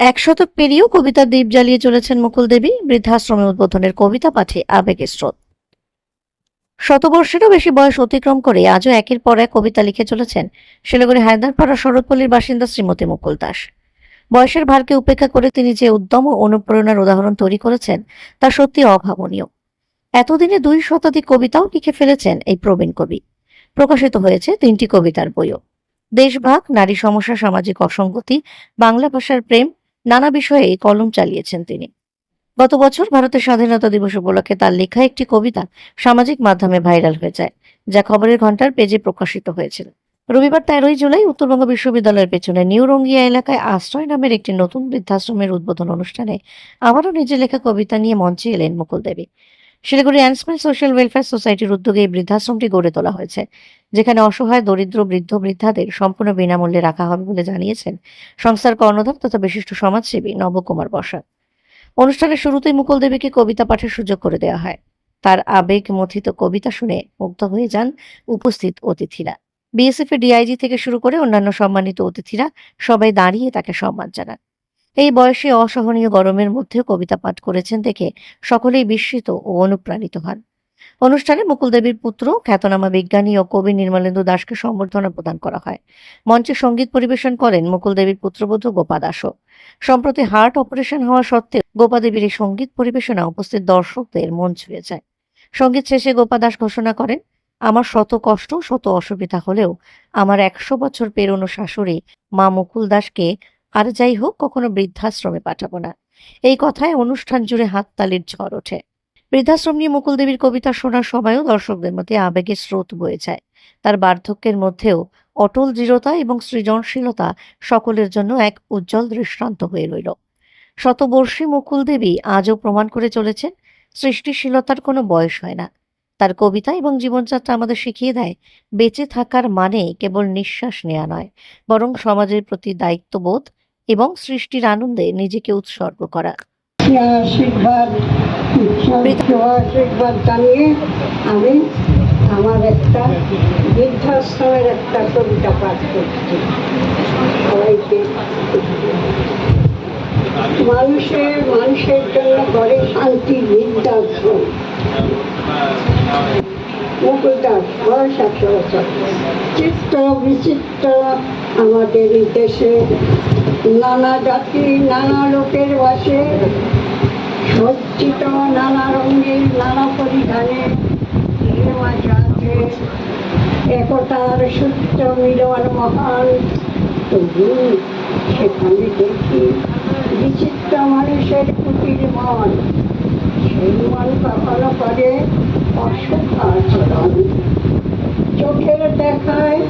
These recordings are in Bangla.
এক শতক পেরিয়েও কবিতার দ্বীপ জ্বালিয়ে চলেছেন মুকুল দেবী। বৃদ্ধাশ্রমে উদ্বোধনের কবিতা পাঠে আবেগের স্রোত। শতবর্ষেরও বেশি বয়স অতিক্রম করে আজও একের পর এক কবিতা লিখে চলেছেন শিলিগুড়ি হায়দারপাড়া শরৎপল্লীর বাসিন্দা শ্রীমতী মুকুল দাস। বয়সের ভারকে উপেক্ষা করে তিনি যে উদ্যম ও অনুপ্রেরণার উদাহরণ তৈরি করেছেন, তা সত্যি অভাবনীয়। এতদিনে দুই শতাধিক কবিতাও লিখে ফেলেছেন এই প্রবীণ কবি। প্রকাশিত হয়েছে তিনটি কবিতার বইও। দেশভাগ, নারী সমস্যা, সামাজিক অসঙ্গতি, বাংলা ভাষার প্রেম নানা বিষয়ে কলম চালিয়েছেন তিনি। গত বছর ভারতের স্বাধীনতা দিবস উপলক্ষে তার লেখা একটি কবিতা সামাজিক মাধ্যমে ভাইরাল হয়ে যায়, যা খবরের ঘণ্টার পেজে প্রকাশিত হয়েছিল। রবিবার তেরোই জুলাই উত্তরবঙ্গ বিশ্ববিদ্যালয়ের পেছনে নিউ রঙ্গিয়া এলাকায় আশ্রয় নামের একটি নতুন বৃদ্ধাশ্রমের উদ্বোধন অনুষ্ঠানে আবারও নিজের লেখা কবিতা নিয়ে মঞ্চে এলেন মুকুল দেবী। শিলিগুড়ি অ্যান্সমেন্ট সোশ্যাল ওয়েলফেয়ার সোসাইটির উদ্যোগে এই বৃদ্ধাশ্রমটি গড়ে তোলা হয়েছে, যেখানে অসহায়, দরিদ্র, বৃদ্ধ বৃদ্ধাদের সম্পূর্ণ বিনামূল্যে রাখা হবে বলে জানিয়েছেন সংস্থার কর্ণধার তথা বিশিষ্ট সমাজসেবী নবকুমার বসাক অনুষ্ঠানের শুরুতেই মুকুল দেবীকে কবিতা পাঠের সুযোগ করে দেওয়া হয়। তার আবেগ মথিত কবিতা শুনে মুগ্ধ হয়ে যান উপস্থিত অতিথিরা। বিএসএফ এর ডিআইজি থেকে শুরু করে অন্যান্য সম্মানিত অতিথিরা সবাই দাঁড়িয়ে তাকে সম্মান জানান। এই বয়সে অসহনীয় গরমের মধ্যে কবিতা পাঠ করেছেন দেখে সকলেই বিস্মিত ও অনুপ্রাণিত হন। অনুষ্ঠানে মুকুল দেবীর পুত্র, খ্যাতনামা বিজ্ঞানী ও কবি নির্মলেন্দু দাসকে সম্বর্ধনা প্রদান করা হয়। মঞ্চে সংগীত পরিবেশন করেন মুকুল দেবীর পুত্রবধূ গোপা দাসও সম্প্রতি হার্ট অপারেশন হওয়া সত্ত্বেও গোপা দেবীর এই সংগীত পরিবেশনা উপস্থিত দর্শকদের মন ছুঁয়ে যায়। সংগীত শেষে গোপা দাস ঘোষণা করেন, আমার শত কষ্ট, শত অসুবিধা হলেও আমার একশো বছর পেরোনো শাশুড়ি মা মুকুল দাসকে আর যাই হোক, কখনো বৃদ্ধাশ্রমে পাঠাবো না। এই কথায় অনুষ্ঠান জুড়ে হাততালির ঝড় ওঠে। বৃদ্ধাশ্রম নিয়ে মুকুল দেবীর কবিতা শোনার সময়ও দর্শকদের মধ্যে আবেগের স্রোত বয়ে যায়। তার বার্ধক্যের মধ্যেও অটল দৃঢ়তা এবং সৃজনশীলতা সকলের জন্য এক উজ্জ্বল দৃষ্টান্ত হয়ে রইল। শতবর্ষী মুকুল দেবী আজও প্রমাণ করে চলেছেন, সৃষ্টিশীলতার কোনো বয়স হয় না। তার কবিতা এবং জীবনযাত্রা আমাদের শিখিয়ে দেয়, বেঁচে থাকার মানে কেবল নিঃশ্বাস নেওয়া নয়, বরং সমাজের প্রতি দায়িত্ববোধ এবং সৃষ্টির আনন্দে নিজেকে উৎসর্গ করা। আমি আমার একটা বৃদ্ধাশ্রমের একটা কবিতা পাঠ করছি। মানুষের মানুষের জন্য করে শান্তি বৃদ্ধাশ্রম চিত্র বিচিত্র আমাদের এই দেশে নানা জাতি, নানা লোকের বাসে, সজ্জিত নানা রঙের, নানা পরিধানে একতার সূত্র মিলন মহান। তবু সেখানে দেখি বিচিত্র মানুষের কুটির মন। সেই মন কখনো করে অসুখ আচরণ চোখের দেখায়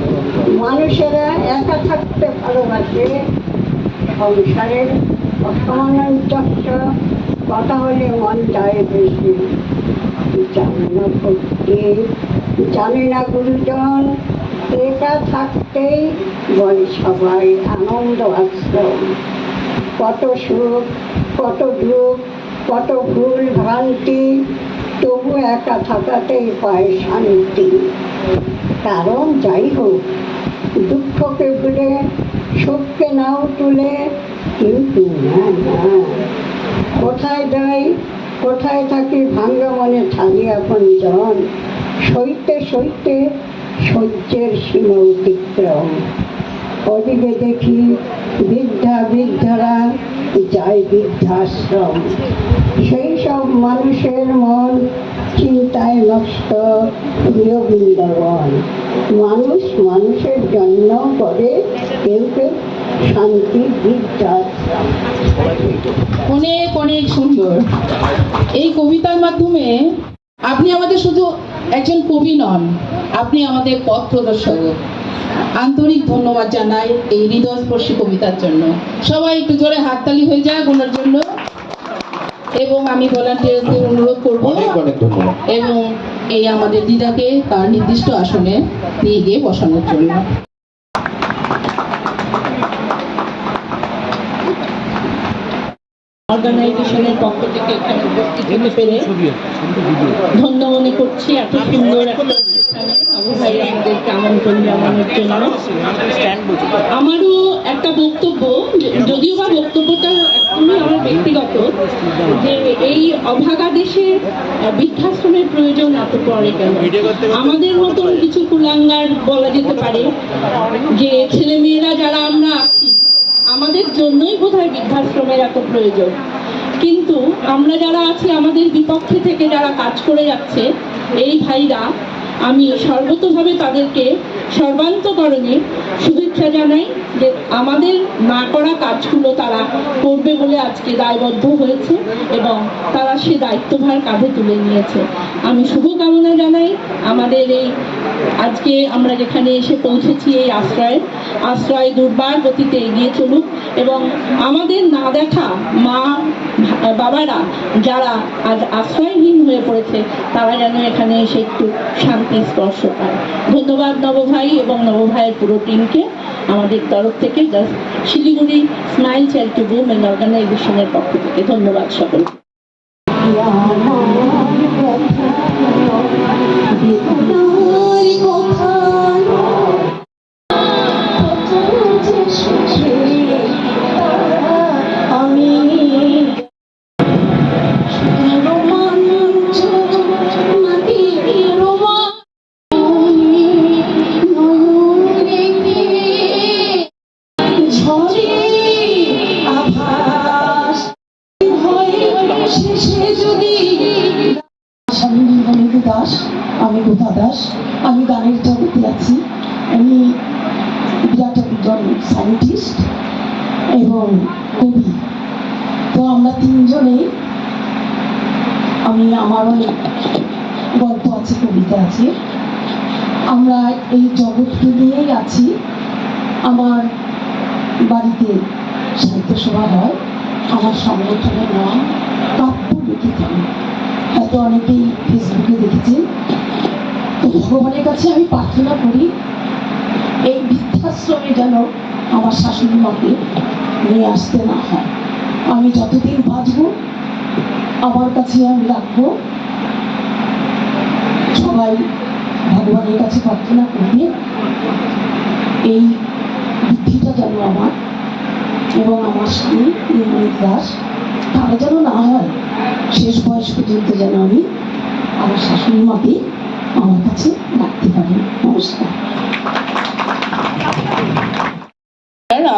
মানুষেরা একা থাকতে ভালোবাসে। সংসারের অসামঞ্জস্য কথা হলে মন যায় বেশি। জানে না গুরুজন একা থাকতেই বলে সবাই আনন্দ আশ্রম। কত সুখ, কত দুঃখ, কত ভুল ভ্রান্তি, তবু একা থাকাতেই পায় শান্তি। কারণ যাই হোক, দুঃখকে ভুলে সুখকে নাও তুলে। কিন্তু না না কোথায় যাই কোথায় থাকি ভাঙ্গা মনে থাকি এখন জন? সইতে সইতে সহ্যের সীমা অতিক্রম। ওদিকে দেখি বৃদ্ধা বৃদ্ধারা যায় বৃদ্ধাশ্রম। সেই সব মানুষের মন নষ্ট প্রিয় বৃন্দাবন। মানুষ মানুষের জন্য করে, কেউ কেউ শান্তি অনেক অনেক সুন্দর। এই কবিতার মাধ্যমে আপনি আমাদের শুধু একজন কবি নন, আপনি আমাদের পথ প্রদর্শক। আন্তরিক ধন্যবাদ জানাই এই হৃদয়স্পর্শী কবিতার জন্য। সবাই একটু জোরে হাততালি হয়ে যাক, ওনার জন্য এবং আমি ভলান্টিয়ারদের অনুরোধ করব এবং এই আমাদের দিদাকে তার নির্দিষ্ট আসনে নিয়ে গিয়ে বসানোর জন্য। অর্গানাইজেশনের পেরে করছি এত সুন্দর আমারও একটা বক্তব্য, যদিও বা বক্তব্যটা আমার ব্যক্তিগত, যে এই অভাগা দেশে বৃদ্ধাশ্রমের প্রয়োজন এত পড়ে কেন? আমাদের মতন কিছু কুলাঙ্গার বলা যেতে পারে যে ছেলে মেয়েরা যারা আমরা আছি আমাদের জন্যই বোধহয় বৃদ্ধাশ্রমের এত প্রয়োজন। কিন্তু আমরা যারা আছি, আমাদের বিপক্ষে থেকে যারা কাজ করে যাচ্ছে, এই ভাইরা, আমি সর্বতভাবে তাদেরকে সর্বান্তকরণে শুভেচ্ছা জানাই। আমাদের না করা কাজগুলো তারা করবে বলে আজকে দায়বদ্ধ হয়েছে এবং তারা সে দায়িত্বভার কাঁধে তুলে নিয়েছে। আমি শুভকামনা জানাই আমাদের এই আজকে আমরা যেখানে এসে পৌঁছেছি এই আশ্রয়ে। আশ্রয় দুর্বার গতিতে এগিয়ে চলুক এবং আমাদের না দেখা মা, বাবারা যারা আজ আশ্রয়হীন হয়ে পড়েছে, তারা যেন এখানে এসে একটু শান্তি স্পর্শ পায়। ধন্যবাদ নবভাই এবং নবভাইয়ের পুরো টিমকে আমাদের তরফ থেকে শিলিগুড়ি স্মাইল চ্যারিটেবল উমেন অর্গানাইজেশনের পক্ষ থেকে। ধন্যবাদ সকলকে। আমি গোপা দাস আমি গানের জগতে আছি আমি বিরাট একজন সায়েন্টিস্ট এবং কবি তো আমরা তিনজনেই আমি আমার অনেক গল্প আছে কবিতা আছে আমরা এই জগৎকে নিয়েই আছি আমার বাড়িতে সাহিত্য সভা হয় আমার সংগঠনের নাম কাব্য হয়তো অনেকেই ফেসবুকে দেখেছেন তো ভগবানের কাছে আমি প্রার্থনা করি। এই বৃদ্ধাশ্রমে যেন আমার শাশুড়ি মাকে নিয়ে আসতে না হয় আমি যতদিন বাঁচব, আমার কাছে আমি রাখব সবাই ভগবানের কাছে প্রার্থনা করবে। এই বুদ্ধিটা যেন আমার এবং আমার স্বামী নির্মল দাস তারা যেন না হয়, শেষ বয়স পর্যন্ত যেন আমি আমার শাশুড়ি মাকে আমার কাছে রাখতে পারি। নমস্কার।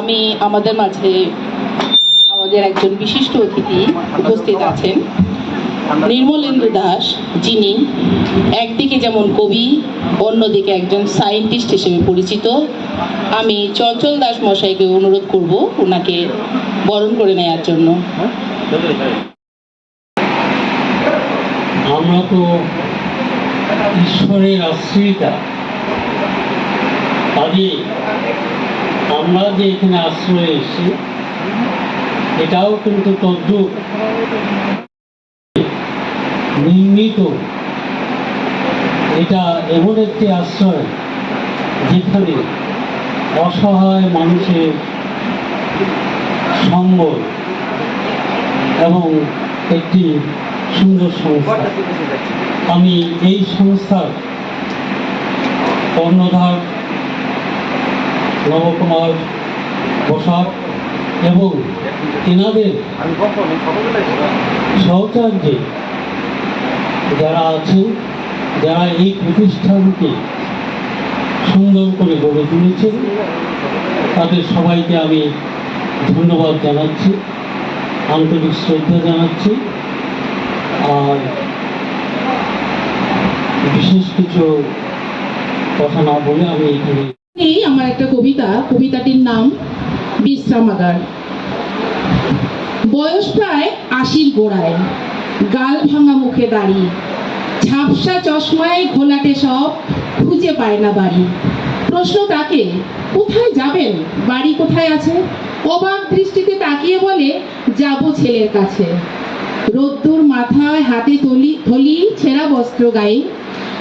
আমি আমাদের মাঝে আমাদের একজন বিশিষ্ট অতিথি উপস্থিত আছেন। নির্মলেন্দু দাস যিনি একদিকে যেমন কবি, অন্যদিকে একজন সায়েন্টিস্ট হিসেবে পরিচিত। আমি চঞ্চল দাস মশাইকে অনুরোধ করব ওনাকে বরণ করে নেওয়ার জন্য। আমরা তো ঈশ্বরের আশ্রয়িতা কাজে আমরা যে এখানে আশ্রয়ে এসেছি, এটাও কিন্তু তদ্রুপ। নির্মিত। এটা এমন একটি আশ্রয় যেখানে অসহায় মানুষের সম্বল এবং একটি সুন্দর সংস্থা। আমি এই সংস্থার কর্ণধার নবকুমার বসাক এবং এনাদের সহচার্যে যারা আছেন যারা এই প্রতিষ্ঠানকে সুন্দর করে গড়ে তুলেছেন তাদের সবাইকে আমি ধন্যবাদ জানাচ্ছি। আন্তরিক শ্রদ্ধা জানাচ্ছি। আর বিশেষ কিছু কথা না বলে আমি এখানে এই আমার একটা কবিতা, কবিতাটির নাম বিশ্রামাগার বয়স প্রায় আশির গোড়ায়, গাল ভাঙা মুখে দাড়ি, ঝাপসা চশমায় ঘোলাটে সব খুঁজে পায় না বাড়ি। প্রশ্ন তাকে, কোথায় যাবেন? বাড়ি কোথায় আছে? অবাক দৃষ্টিতে তাকিয়ে বলে, যাব ছেলের কাছে। রোদ্দুর মাথায় হাতে তলি থলি ছেঁড়া বস্ত্র গায়ে।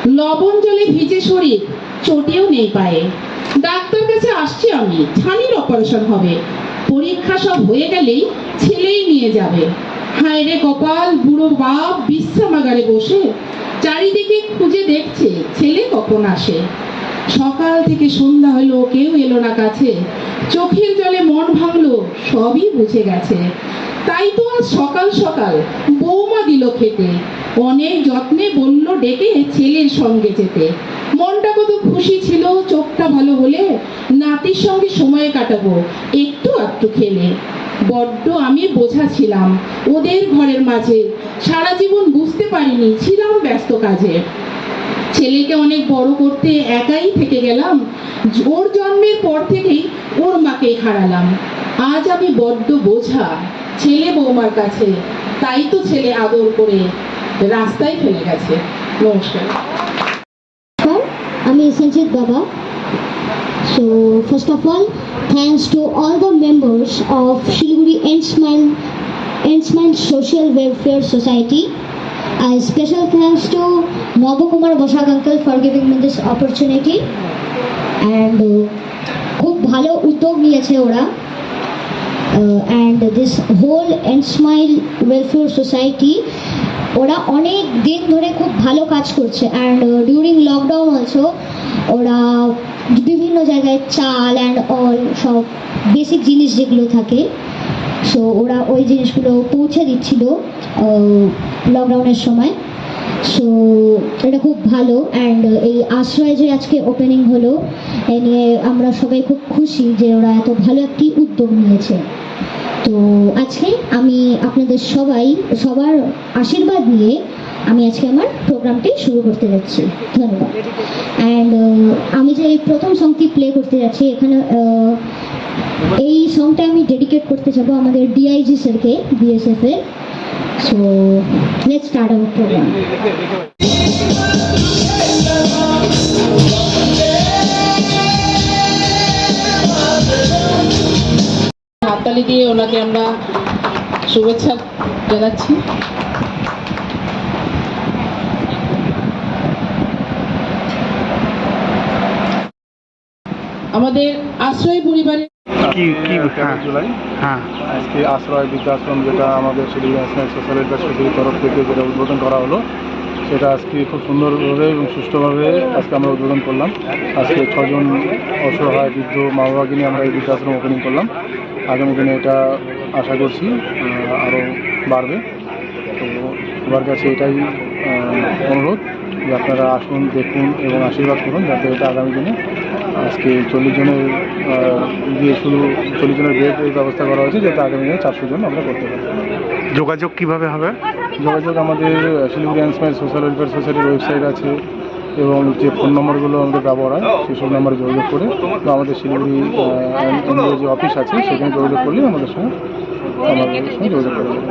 লবণ জলে ভিজে শরীর, চোটেও নেই পায়ে। ডাক্তার কাছে আসছি আমি, ছানির অপারেশন হবে। পরীক্ষা সব হয়ে গেলেই ছেলেই নিয়ে যাবে। হায় রে কপাল, বুড়ো বাপ, বিশ্রামাগারে বসে। চারিদিকে খুঁজে দেখছে, ছেলে কখন আসে? সকাল থেকে সন্ধ্যা হলো, কেউ এলো না কাছে। চোখের জলে মন ভাঙলো, সবই বুঝে গেছে। তাই তো আজ সকাল সকাল বৌমা দিল খেতে। অনেক যত্নে বলল ডেকে ছেলের সঙ্গে যেতে। মনটা কত খুশি ছিল, চোখটা ভালো হলে নাতির সঙ্গে সময় কাটাবো, একটু একটু খেলে। বড্ড আমি বোঝা ছিলাম ওদের ঘরের মাঝে। সারা জীবন বুঝতে পারিনি, ছিলাম ব্যস্ত কাজে। ছেলেকে অনেক বড় করতে একাই থেকে গেলাম। ওর জন্মের পর থেকেই ওর মাকেই হারালাম। আজ আমি বড্ড বোঝা ছেলে বৌমার কাছে, তাই তো ছেলে আদর করে রাস্তায় ফেলে গেছে। নমস্কার। আমি সঞ্জিত বাবা। So first of all thanks to all the members of Siliguri এন্ডসম্যান এন্ডসম্যান social welfare society and special thanks to Navakumar Bashak uncle for giving me this opportunity. And uh, খুব ভালো উদ্যোগ নিয়েছে ওরা। And this whole end smile welfare society ওরা অনেক দিন ধরে খুব ভালো কাজ করছে। অ্যান্ড ডিউরিং লকডাউন অলসো ওরা বিভিন্ন জায়গায় চাল অ্যান্ড অল সব বেসিক জিনিস যেগুলো থাকে সো ওরা ওই জিনিসগুলো পৌঁছে দিচ্ছিল। লকডাউনের সময়। সো এটা খুব ভালো অ্যান্ড এই আশ্রয় যে আজকে ওপেনিং হলো, এ নিয়ে আমরা সবাই খুব খুশি যে ওরা এত ভালো একটি উদ্যোগ নিয়েছে। তো আজকে আমি আপনাদের সবাই, সবার আশীর্বাদ নিয়ে আমি আজকে আমার প্রোগ্রামটি শুরু করতে যাচ্ছি। ধন্যবাদ। অ্যান্ড আমি যে এই প্রথম সংটি প্লে করতে যাচ্ছি, এখানে এই সংটা আমি ডেডিকেট করতে যাব আমাদের ডিআইজি স্যারকে বিএসএফ এর so let's start our programme হাততালি দিয়ে ওনাকে আমরা শুভেচ্ছা জানাচ্ছি। আমাদের আশ্রয় পরিবারের কি কি হ্যাঁ জুলাই? হ্যাঁ। আজকে আশ্রয় বৃদ্ধাশ্রম যেটা আমাদের সোশ্যাল ওয়েলফেয়ার তরফ থেকে যেটা উদ্বোধন করা হলো সেটা আজকে খুব সুন্দরভাবে এবং সুষ্ঠুভাবে আজকে আমরা উদ্বোধন করলাম। আজকে ছজন অসহায় বৃদ্ধ মা বাবাকে নিয়ে আমরা এই বৃদ্ধাশ্রম ওপেনিং করলাম। আগামী দিনে এটা আশা করছি আরও বাড়বে। তো সবার কাছে এটাই অনুরোধ। যে আপনারা আসুন দেখুন এবং আশীর্বাদ করুন যাতে এটা আগামী দিনে আজকে চল্লিশ জনের দিয়ে শুরু চল্লিশ জনের বেডের ব্যবস্থা করা হয়েছে যাতে আগামী দিনে চারশো জন আমরা করতে পারি। যোগাযোগ কীভাবে হবে? যোগাযোগ আমাদের শিলিগুড়ি অ্যান্ড সোশ্যাল ওয়েলফেয়ার সোসাইটির ওয়েবসাইট আছে এবং যে ফোন নম্বরগুলো আমাদের ব্যবহার হয় সেসব নম্বরে যোগাযোগ করে বা আমাদের শিলিগুড়ি যে অফিস আছে সেখানে যোগাযোগ করলে আমাদের সঙ্গে আমাদের সঙ্গে যোগাযোগ করা যাবে।